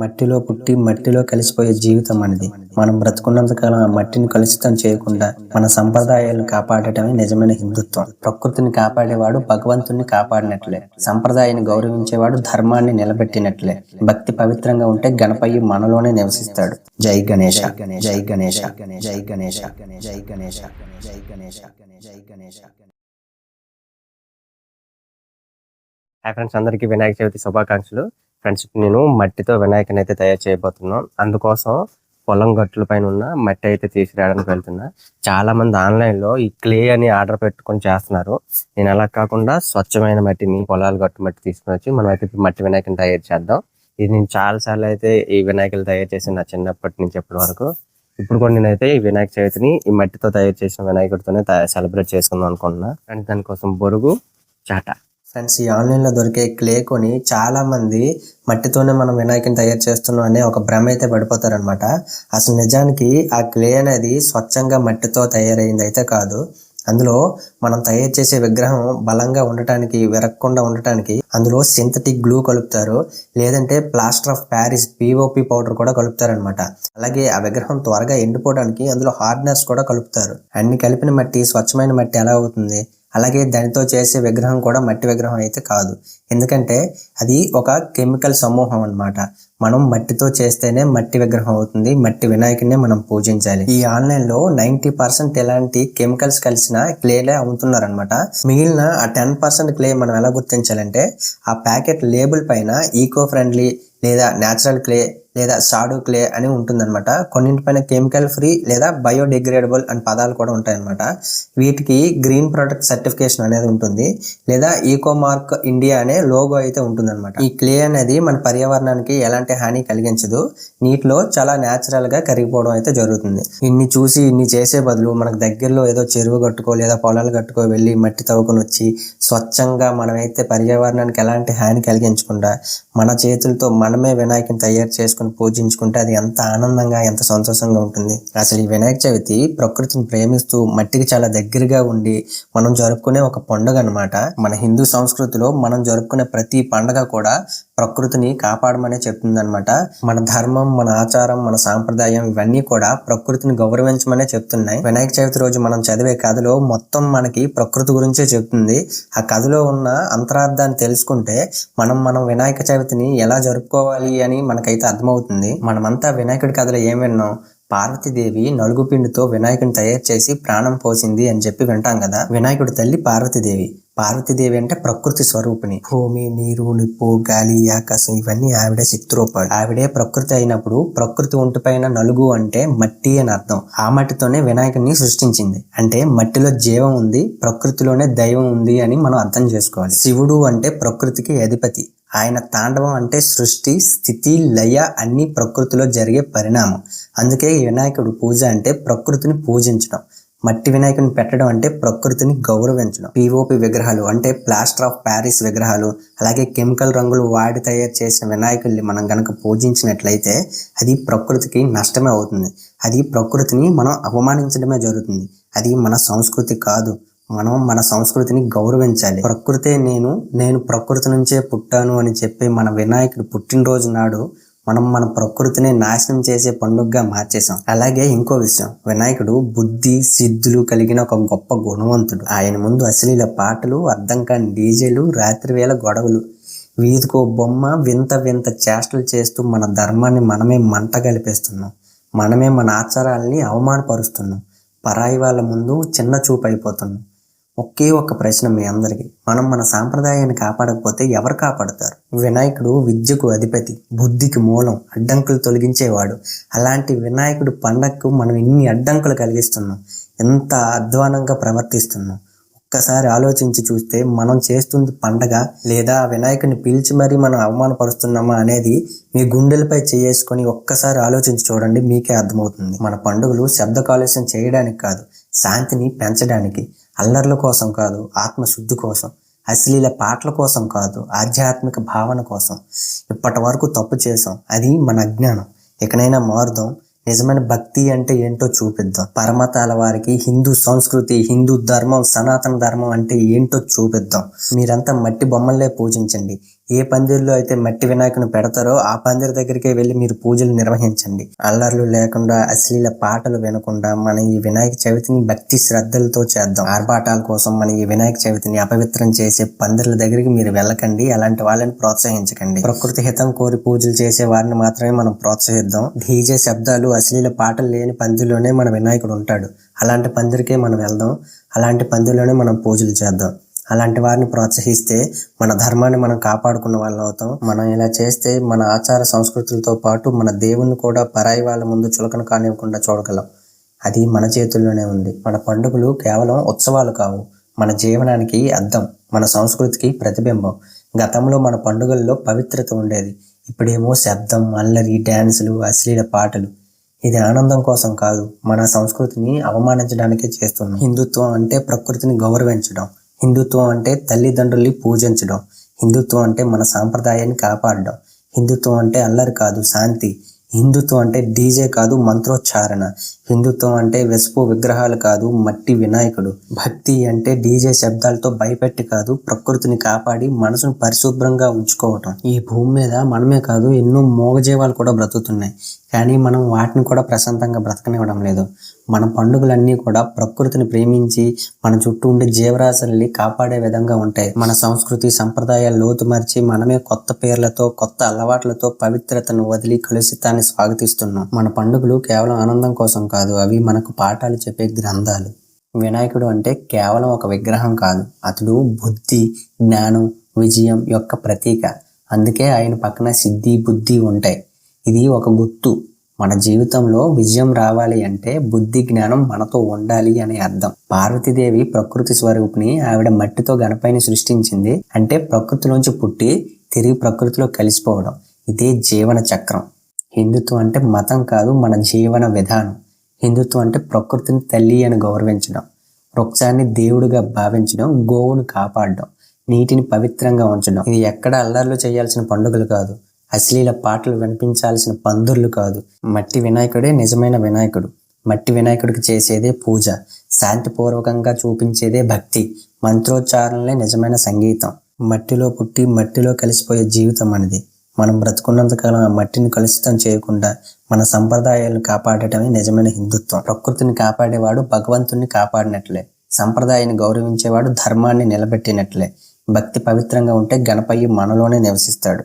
మట్టిలో పుట్టి మట్టిలో కలిసిపోయే జీవితం అనేది. మనం బ్రతుకున్నంత కాలం ఆ మట్టిని కలుషితం చేయకుండా మన సంప్రదాయాలను కాపాడటమే నిజమైన హిందుత్వం. ప్రకృతిని కాపాడేవాడు భగవంతుని కాపాడినట్లే. సంప్రదాయాన్ని గౌరవించేవాడు ధర్మాన్ని నిలబెట్టినట్లే. భక్తి పవిత్రంగా ఉంటే గణపయ్య మనలోనే నివసిస్తాడు. జై గణేష జై గణేష జై గణేష జై గణేష జై గణేష జై గణేష హాయ్ ఫ్రెండ్స్ అందరికీ వినాయక చవితి శుభాకాంక్షలు. ఫ్రెండ్స్ నేను మట్టితో వినాయకుని అయితే తయారు చేయబోతున్నాం. అందుకోసం పొలం గట్టుల పైన ఉన్న మట్టి అయితే తీసుకురావడానికి వెళ్తున్నా. చాలా మంది ఆన్లైన్లో ఈ క్లే అని ఆర్డర్ పెట్టుకొని చేస్తున్నారు. నేను అలా కాకుండా స్వచ్ఛమైన మట్టిని పొలాలు గట్టు మట్టి తీసుకుని వచ్చి మనం అయితే మట్టి వినాయకుని తయారు చేద్దాం. ఇది నేను చాలా సార్లు అయితే ఈ వినాయకులు తయారు చేసి నా చిన్నప్పటి నుంచి ఇప్పటి వరకు. ఇప్పుడు కూడా నేనైతే ఈ వినాయక చవితిని ఈ మట్టితో తయారు చేసిన వినాయకుడితోనే సెలబ్రేట్ చేసుకుందాం అనుకుంటున్నా. అండ్ దానికోసం బొరుగు చాట. ఫ్రెండ్స్ ఈ ఆన్లైన్లో దొరికే క్లే కొని చాలామంది మట్టితోనే మనం వినాయకుని తయారు చేస్తున్నాం అనే ఒక భ్రమ అయితే పడిపోతారనమాట అసలు నిజానికి ఆ క్లే అనేది స్వచ్ఛంగా మట్టితో తయారైంది అయితే కాదు. అందులో మనం తయారు చేసే విగ్రహం బలంగా ఉండటానికి విరక్కుండా ఉండటానికి అందులో సింథటిక్ గ్లూ కలుపుతారు. లేదంటే plaster of Paris POP powder కూడా కలుపుతారనమాట అలాగే ఆ విగ్రహం త్వరగా ఎండిపోవడానికి అందులో హార్డ్నర్స్ కూడా కలుపుతారు. అన్ని కలిపిన మట్టి స్వచ్ఛమైన మట్టి ఎలా అవుతుంది? అలాగే దానితో చేసే విగ్రహం కూడా మట్టి విగ్రహం అయితే కాదు. ఎందుకంటే అది ఒక కెమికల్ సమూహం అనమాట మనం మట్టితో చేస్తేనే మట్టి విగ్రహం అవుతుంది. మట్టి వినాయకుడిని మనం పూజించాలి. ఈ ఆన్లైన్లో నైంటీ నైన్టీ పర్సెంట్ ఎలాంటి కెమికల్స్ కలిసిన క్లేలే అమ్ముతున్నారనమాట మిగిలిన ఆ టెన్ పర్సెంట్ క్లే మనం ఎలా గుర్తించాలంటే ఆ ప్యాకెట్ లేబుల్ పైన ఈకో ఫ్రెండ్లీ లేదా న్యాచురల్ క్లే లేదా సాడు క్లే అని ఉంటుందన్నమాట. కొన్నింటిపైన కెమికల్ ఫ్రీ లేదా బయోడిగ్రేడబుల్ అని పదాలు కూడా ఉంటాయన్నమాట. వీటికి గ్రీన్ ప్రొడక్ట్ సర్టిఫికేషన్ అనేది ఉంటుంది. లేదా ఈకో మార్క్ ఇండియా అనే లోగో అయితే ఉంటుందన్నమాట. ఈ క్లే అనేది మన పర్యావరణానికి ఎలాంటి హాని కలిగించదు. నీటిలో చాలా న్యాచురల్గా కరిగిపోవడం అయితే జరుగుతుంది. ఇన్ని చూసి ఇన్ని చేసే బదులు మనకు దగ్గరలో ఏదో చెరువు కట్టుకో లేదా పొలాలు కట్టుకో వెళ్ళి మట్టి తవ్వుకొని వచ్చి స్వచ్ఛంగా మనమైతే పర్యావరణానికి ఎలాంటి హాని కలిగించకుండా మన చేతులతో మనమే వినాయకుని తయారు చేసుకుని పూజించుకుంటే అది ఎంత ఆనందంగా ఎంత సంతోషంగా ఉంటుంది. అసలు ఈ వినాయక చవితి ప్రకృతిని ప్రేమిస్తూ మట్టికి చాలా దగ్గరగా ఉండి మనం జరుపుకునే ఒక పండుగ అన్నమాట. మన హిందూ సంస్కృతిలో మనం జరుపుకునే ప్రతి పండుగ కూడా ప్రకృతిని కాపాడమనే చెప్తుందనమాట మన ధర్మం మన ఆచారం మన సాంప్రదాయం ఇవన్నీ కూడా ప్రకృతిని గౌరవించమనే చెప్తున్నాయి. వినాయక చవితి రోజు మనం చదివే కథలో మొత్తం మనకి ప్రకృతి గురించే చెప్తుంది. ఆ కథలో ఉన్న అంతరార్థాన్ని తెలుసుకుంటే మనం మనం వినాయక చవితిని ఎలా జరుపుకోవాలి అని మనకైతే అర్థమవుతుంది. మనమంతా వినాయకుడి కథలో ఏం విన్నాం? పార్వతీదేవి నలుగు పిండితో వినాయకుని తయారు చేసి ప్రాణం పోసింది అని చెప్పి వింటాం కదా? వినాయకుడి తల్లి పార్వతీదేవి. పార్వతీదేవి అంటే ప్రకృతి స్వరూపిణి. భూమి నీరు నిప్పు గాలి ఆకాశం ఇవన్నీ ఆవిడే శక్తి రూపాలు ఆవిడే ప్రకృతి అయినప్పుడు ప్రకృతి ఒంటిపైన నలుగు అంటే మట్టి అని అర్థం. ఆ మట్టితోనే వినాయకుడిని సృష్టించింది. అంటే మట్టిలో జీవం ఉంది ప్రకృతిలోనే దైవం ఉంది అని మనం అర్థం చేసుకోవాలి. శివుడు అంటే ప్రకృతికి అధిపతి. ఆయన తాండవం అంటే సృష్టి స్థితి లయ అన్ని ప్రకృతిలో జరిగే పరిణామం. అందుకే వినాయకుడు పూజ అంటే ప్రకృతిని పూజించడం. మట్టి వినాయకుని పెట్టడం అంటే ప్రకృతిని గౌరవించడం. పిఓపి విగ్రహాలు అంటే ప్లాస్టర్ ఆఫ్ ప్యారిస్ విగ్రహాలు అలాగే కెమికల్ రంగులు వాడి తయారు చేసిన వినాయకుల్ని మనం గనక పూజించినట్లయితే అది ప్రకృతికి నష్టమే అవుతుంది. అది ప్రకృతిని మనం అవమానించడమే జరుగుతుంది. అది మన సంస్కృతి కాదు. మనం మన సంస్కృతిని గౌరవించాలి. ప్రకృతే నేను నేను ప్రకృతి నుంచే పుట్టాను అని చెప్పి మన వినాయకుడు పుట్టినరోజు నాడు మనం మన ప్రకృతిని నాశనం చేసే పండుగగా మార్చేసాం అలాగే ఇంకో విషయం వినాయకుడు బుద్ధి సిద్ధులు కలిగిన ఒక గొప్ప గుణవంతుడు. ఆయన ముందు అశ్లీల పాటలు అర్థం కాని డీజేలు రాత్రివేళ గొడవలు వీధికో బొమ్మ వింత వింత చేష్టలు చేస్తూ మన ధర్మాన్ని మనమే మంట కలిపేస్తున్నాం. మనమే మన ఆచారాలని అవమానపరుస్తున్నాం. పరాయి వాళ్ళ ముందు చిన్న చూపు అయిపోతున్నాం. ఒకే ఒక ప్రశ్న మీ అందరికీ. మనం మన సాంప్రదాయాన్ని కాపాడకపోతే ఎవరు కాపాడుతారు? వినాయకుడు విద్యకు అధిపతి బుద్ధికి మూలం అడ్డంకులు తొలగించేవాడు. అలాంటి వినాయకుడు పండగకు మనం ఇన్ని అడ్డంకులు కలిగిస్తున్నాం. ఎంత అధ్వానంగా ప్రవర్తిస్తున్నాం. ఒక్కసారి ఆలోచించి చూస్తే మనం చేస్తుంది పండగ లేదా వినాయకుని పిలిచి మరీ మనం అవమానపరుస్తున్నామా అనేది మీ గుండెలపై చేసుకొని ఒక్కసారి ఆలోచించి చూడండి మీకే అర్థమవుతుంది. మన పండుగలు శబ్ద కాలుష్యం చేయడానికి కాదు శాంతిని పెంచడానికి. అల్లర్ల కోసం కాదు ఆత్మశుద్ధి కోసం అశ్లీల పాటల కోసం కాదు ఆధ్యాత్మిక భావన కోసం. ఇప్పటి వరకు తప్పు చేసాం అది మన అజ్ఞానం. ఇకనైనా మారుదాం. నిజమైన భక్తి అంటే ఏంటో చూపిద్దాం. పరమతాల వారికి హిందూ సంస్కృతి హిందూ ధర్మం సనాతన ధర్మం అంటే ఏంటో చూపిద్దాం. మీరంతా మట్టి బొమ్మలే పూజించండి. ఏ పందిరిలో అయితే మట్టి వినాయకుని పెడతారో ఆ పందిరి దగ్గరికే వెళ్ళి మీరు పూజలు నిర్వహించండి. అల్లర్లు లేకుండా అశ్లీల పాటలు వినకుండా మన ఈ వినాయక చవితిని భక్తి శ్రద్ధలతో చేద్దాం. ఆర్భాటాల కోసం మన ఈ వినాయక చవితిని అపవిత్రం చేసే పందిర్ల దగ్గరికి మీరు వెళ్ళకండి. అలాంటి వాళ్ళని ప్రోత్సహించకండి. ప్రకృతి హితం కోరి పూజలు చేసే వారిని మాత్రమే మనం ప్రోత్సహిద్దాం. డీజే శబ్దాలు అశ్లీల పాటలు లేని పందిలోనే మన వినాయకుడు ఉంటాడు. అలాంటి పందిరికే మనం వెళ్దాం. అలాంటి పందిలోనే మనం పూజలు చేద్దాం. అలాంటి వారిని ప్రోత్సహిస్తే మన ధర్మాన్ని మనం కాపాడుకున్న వాళ్ళు అవుతాం. మనం ఇలా చేస్తే మన ఆచార సంస్కృతులతో పాటు మన దేవుణ్ణి కూడా పరాయి వాళ్ళ ముందు చులకన కానివ్వకుండా చూడగలం. అది మన చేతుల్లోనే ఉంది. మన పండుగలు కేవలం ఉత్సవాలు కావు. మన జీవనానికి అద్దం. మన సంస్కృతికి ప్రతిబింబం. గతంలో మన పండుగల్లో పవిత్రత ఉండేది. ఇప్పుడేమో శబ్దం అల్లరి డ్యాన్సులు అశ్లీల పాటలు. ఇది ఆనందం కోసం కాదు. మన సంస్కృతిని అవమానించడానికే చేస్తున్నాం. హిందుత్వం అంటే ప్రకృతిని గౌరవించడం. హిందుత్వం అంటే తల్లిదండ్రుల్ని పూజించడం. హిందుత్వం అంటే మన సాంప్రదాయాన్ని కాపాడడం. హిందుత్వం అంటే అల్లరి కాదు శాంతి. హిందుత్వం అంటే డీజే కాదు మంత్రోచ్చారణ. హిందుత్వం అంటే వెసుపు విగ్రహాలు కాదు మట్టి వినాయకుడు. భక్తి అంటే డీజే శబ్దాలతో భయపెట్టి కాదు ప్రకృతిని కాపాడి మనసును పరిశుభ్రంగా ఉంచుకోవటం. ఈ భూమి మీద మనమే కాదు ఎన్నో మూగజీవాలు కూడా బ్రతుకుతున్నాయి. కానీ మనం వాటిని కూడా ప్రశాంతంగా బ్రతకనివ్వడం లేదు. మన పండుగలన్నీ కూడా ప్రకృతిని ప్రేమించి మన చుట్టూ ఉండే జీవరాశుల్ని కాపాడే విధంగా ఉంటాయి. మన సంస్కృతి సంప్రదాయాలు లోతుమర్చి మనమే కొత్త పేర్లతో కొత్త అలవాట్లతో పవిత్రతను వదిలి కలుషితాన్ని స్వాగతిస్తున్నాం. మన పండుగలు కేవలం ఆనందం కోసం కాదు అవి మనకు పాఠాలు చెప్పే గ్రంథాలు. వినాయకుడు అంటే కేవలం ఒక విగ్రహం కాదు అతడు బుద్ధి జ్ఞానం విజయం యొక్క ప్రతీక. అందుకే ఆయన పక్కన సిద్ధి బుద్ధి ఉంటాయి. ఇది ఒక గుర్తు. మన జీవితంలో విజయం రావాలి అంటే బుద్ధి జ్ఞానం మనతో ఉండాలి అనే అర్థం. పార్వతీదేవి ప్రకృతి స్వరూపిణి. ఆవిడ మట్టితో గణపైన సృష్టించింది. అంటే ప్రకృతిలోంచి పుట్టి తిరిగి ప్రకృతిలో కలిసిపోవడం. ఇదే జీవన చక్రం. హిందుత్వం అంటే మతం కాదు మన జీవన విధానం. హిందుత్వం అంటే ప్రకృతిని తల్లి అని గౌరవించడం. వృక్షాన్ని దేవుడిగా భావించడం గోవును కాపాడడం నీటిని పవిత్రంగా ఉంచడం. ఇది ఎక్కడ అల్లర్లు చేయాల్సిన పండుగలు కాదు. అశ్లీల పాటలు వినిపించాల్సిన పందుర్లు కాదు. మట్టి వినాయకుడే నిజమైన వినాయకుడు. మట్టి వినాయకుడికి చేసేదే పూజ. శాంతిపూర్వకంగా చూపించేదే భక్తి. మంత్రోచ్చారణలే నిజమైన సంగీతం. మట్టిలో పుట్టి మట్టిలో కలిసిపోయే జీవితం అనేది మనం బ్రతుకున్నంతకాలం ఆ మట్టిని కలుషితం చేయకుండా మన సంప్రదాయాలను కాపాడటమే నిజమైన హిందుత్వం. ప్రకృతిని కాపాడేవాడు భగవంతుణ్ణి కాపాడినట్లే. సంప్రదాయాన్ని గౌరవించేవాడు ధర్మాన్ని నిలబెట్టినట్లే. భక్తి పవిత్రంగా ఉంటే గణపయ్య మనలోనే నివసిస్తాడు.